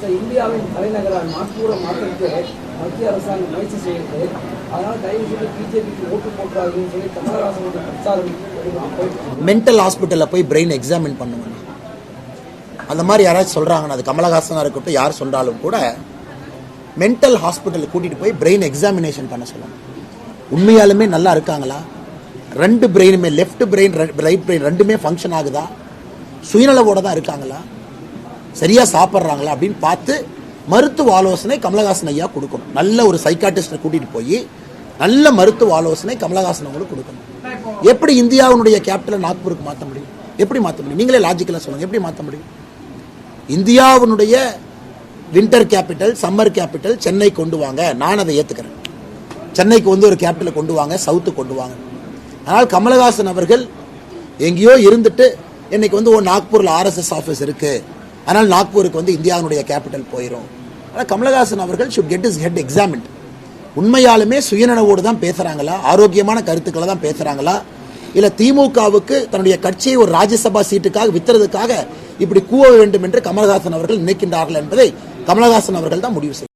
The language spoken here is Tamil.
சார் இந்தியாவின் தலைநகரான நாக்பூரை மாற்றத்துக்கு மத்திய அரசாங்கம் முயற்சி செய்யுது அதனால் தயவு செய்து பிஜேபிக்கு ஓட்டு போட்டுறாருன்னு சொல்லி கமலஹாசனுடைய பிரச்சாரம் மென்டல் ஹாஸ்பிட்டலில் போய் பிரெயின் எக்ஸாமின் பண்ணுங்க அந்த மாதிரி யாராச்சும் சொல்கிறாங்கன்னா அது கமலஹாசனாக இருக்கட்டும் யார் சொன்னாலும் கூட மென்டல் ஹாஸ்பிட்டலுக்கு கூட்டிகிட்டு போய் பிரெயின் எக்ஸாமினேஷன் பண்ண சொல்லணும் உண்மையாலுமே நல்லா இருக்காங்களா? ரெண்டு பிரெயினுமே லெஃப்ட் பிரெயின் ரைட் பிரெயின் ரெண்டுமே ஃபங்க்ஷன் ஆகுதா? சுயநலவோடு தான் இருக்காங்களா? சரியா சாப்பிட்றாங்களா அப்படின்னு பார்த்து மருத்துவ ஆலோசனை கமலஹாசன் ஐயா கொடுக்கணும். நல்ல ஒரு சைக்காட்டிஸ்டை கூட்டிகிட்டு போய் நல்ல மருத்துவ ஆலோசனை கமலஹாசன் அவங்களுக்கு கொடுக்கணும். எப்படி இந்தியாவுடைய கேபிட்டலை நாக்பூருக்கு மாற்ற முடியும்? எப்படி மாற்ற முடியும்? நீங்களே லாஜிக்கலாக சொல்லுங்கள் எப்படி மாற்ற முடியும்? இந்தியாவினுடைய winter capital summer capital Chennai கொண்டு வாங்க. நான் அதை ஏற்றுக்கிறேன் சென்னைக்கு வந்து ஒரு கேபிட்டலை கொண்டு வாங்க சவுத்து கொண்டு வாங்க. ஆனால் கமலஹாசன் அவர்கள் எங்கேயோ இருந்துட்டு இன்னைக்கு வந்து ஒரு நாக்பூரில் ஆர்எஸ்எஸ் ஆஃபீஸ் இருக்குது அதனால் நாக்பூருக்கு வந்து இந்தியாவினுடைய கேபிட்டல் போயிடும் ஆனால் கமலஹாசன் அவர்கள் should get his head examine உண்மையாலுமே சுயநனவோடு தான் பேசுறாங்களா? ஆரோக்கியமான கருத்துக்களை தான் பேசுறாங்களா? இல்லை திமுகவுக்கு தன்னுடைய கட்சியை ஒரு ராஜ்யசபா சீட்டுக்காக வித்துறதுக்காக இப்படி கூவ வேண்டும் என்று கமலஹாசன் அவர்கள் நினைக்கின்றார்கள் என்பதை கமலஹாசன் அவர்கள் தான் முடிவு செய்யும்